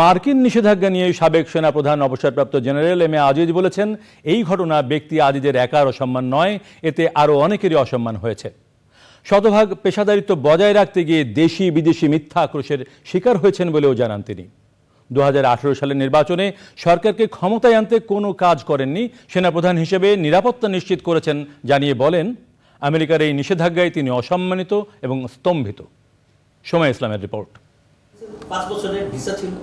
মার্কিন নিষেধাজ্ঞা নিয়ে সাবেক সেনাপ্রধান অবসরপ্রাপ্ত জেনারেল এম এ আজিজ বলেছেন, এই ঘটনা ব্যক্তি আজিজের একার অসম্মান নয়, এতে আরও অনেকেরই অসম্মান হয়েছে। শতভাগ পেশাদারিত্ব বজায় রাখতে গিয়ে দেশি বিদেশি মিথ্যা আক্রোশের শিকার হয়েছেন বলেও জানান তিনি। দু হাজার আঠেরো সালের নির্বাচনে সরকারকে ক্ষমতায় আনতে কোনো কাজ করেননি, সেনাপ্রধান হিসেবে নিরাপত্তা নিশ্চিত করেছেন জানিয়ে বলেন, আমেরিকার এই নিষেধাজ্ঞায় তিনি অসম্মানিত এবং স্তম্ভিত। সময় ইসলামের রিপোর্ট। পাঁচ বছরের ভিসা ছিল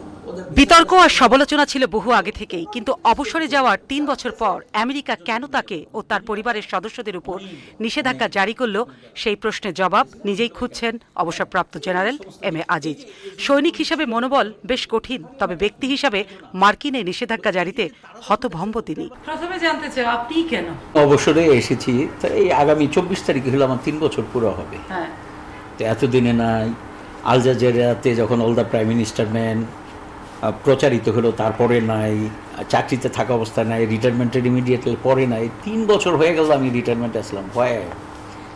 বিতর্ক আর সমালোচনা ছিল বহু আগে থেকেই কিন্তু অবসরে যাওয়ার তিন বছর পর আমেরিকা কেন তাকে ও তার পরিবারের সদস্যদের উপর নিষেধাজ্ঞা জারি করল সেই প্রশ্নের জবাব নিজেই খুঁজছেন অবসরপ্রাপ্ত জেনারেল এম এ আজিজ। সৈনিক হিসাবে মনোবল বেশ কঠিন তবে ব্যক্তি হিসাবে মার্কিনে নিষেধাজ্ঞা জারিতে হতভম্ব তিনি। প্রথমে জানতে চাই আপনি কেন? অবসরে এসেছি তো এই আগামী চব্বিশ তারিখে হলো আমার তিন বছর পুরো হবে। হ্যাঁ। তো এতদিনে নাই আল জাজেরাতে যখন all the prime minister man প্রচারিত হলো তারপরে নাই চাকরিতে থাকা অবস্থায় নাই রিটায়ারমেন্টের ইমিডিয়েটলি পরে নাই তিন বছর হয়ে গেল আমি রিটায়ারমেন্ট আসলাম। হয়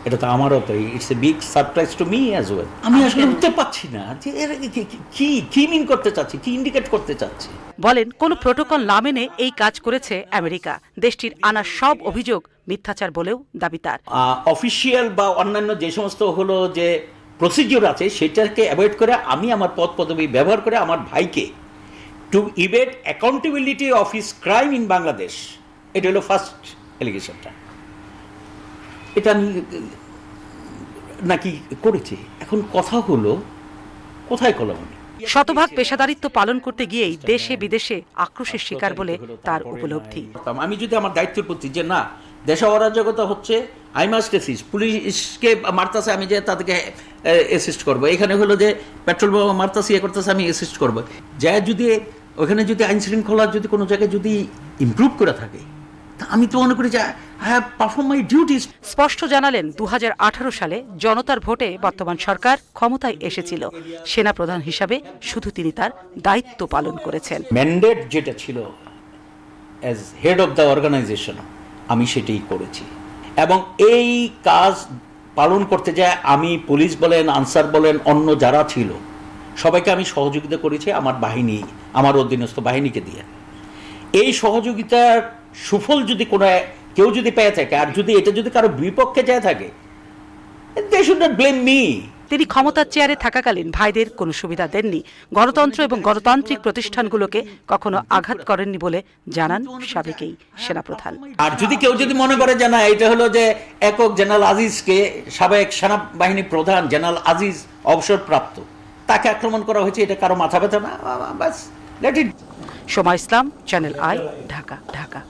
এটা তো আমারও তো it's a big surprise to me as well আমি আসলে উঠতে পারছি না যে এর কি- কি- কি কি মিন করতে চাচ্ছি কি ইন্ডিকেট করতে চাচ্ছি। বলেন কোনো প্রোটোকল না মেনে এই কাজ করেছে আমেরিকা। দেশটির আনা সব অভিযোগ মিথ্যাচার বলেও দাবি তার। অফিসিয়াল বা অন্যান্য যে সমস্ত হলো যে প্রসিডিওর আছে সেটাকে অ্যাভয়েড করে আমি আমার পদ পদবি ব্যবহার করে আমার ভাইকে to evade accountability of crime in Bangladesh এটা হলো ফার্স্ট এলিগেশনটা এটা আমি নাকি করেছি? এখন কথা হলো কোথায় কলম শতভাগ পেশাদারিত্ব পালন করতে গিয়েই দেশে বিদেশে আক্রোশের শিকার বলে তার উপলব্ধি। আমি যদি আমার দায়িত্বের প্রতি যে না দেশে অরাজকতা হচ্ছে আই মাস্ট এসিস্ট পুলিশকে মারতাছে আমি যে তাদেরকে অ্যাসিস্ট করব। এখানে হলো যে পেট্রোল বোমা মারতাছে ইয়ে করতেছে আমি অ্যাসিস্ট করব। যা যদি ওখানে যদি আইন শৃঙ্খলা যদি কোনো জায়গায় যদি ইমপ্রুভ করে থাকে তা আমি তো মনে করি যে I have perform my duties স্পষ্ট জানালেন দু হাজার আঠারো সালে জনতার ভোটে বর্তমান সরকার ক্ষমতায় এসেছিল। সেনা প্রধান হিসাবে শুধু তিনি তার দায়িত্ব পালন করেছেন। ম্যান্ডেট যেটা ছিল as head of the organisation আমি সেটাই করেছি। এবং এই কাজ পালন করতে যায় আমি পুলিশ বলেন, আনসার বলেন, অন্য যারা ছিল, সবাইকে আমি সহযোগিতা করেছি আমার বাহিনী, আমার অধীনস্থ বাহিনীকে দিয়ে। এই সহযোগিতার সুফল যদি কোনো কেউ যদি পেয়ে থাকে, আর যদি এটা যদি কারও বিপক্ষে যায় থাকে they should not blame me তিনি ক্ষমতার চেয়ারে থাকাকালীন ভাইদের কোনো সুবিধা দেননি। গণতন্ত্র এবং গণতান্ত্রিক প্রতিষ্ঠানগুলোকে কখনো আঘাত করেননি বলে জানান সাবেকেই সেনাপ্রধান। আর যদি কেউ যদি মনে করে যে না এটা হলো যে একক জেনারেল আজিজকে সাবেক সেনাবাহিনী প্রধান জেনারেল আজিজ অবসরপ্রাপ্ত তাকে আক্রমণ করা হয়েছে এটা কারও মাথা ব্যথা না? বাস let it Soma Islam channel I Dhaka Dhaka.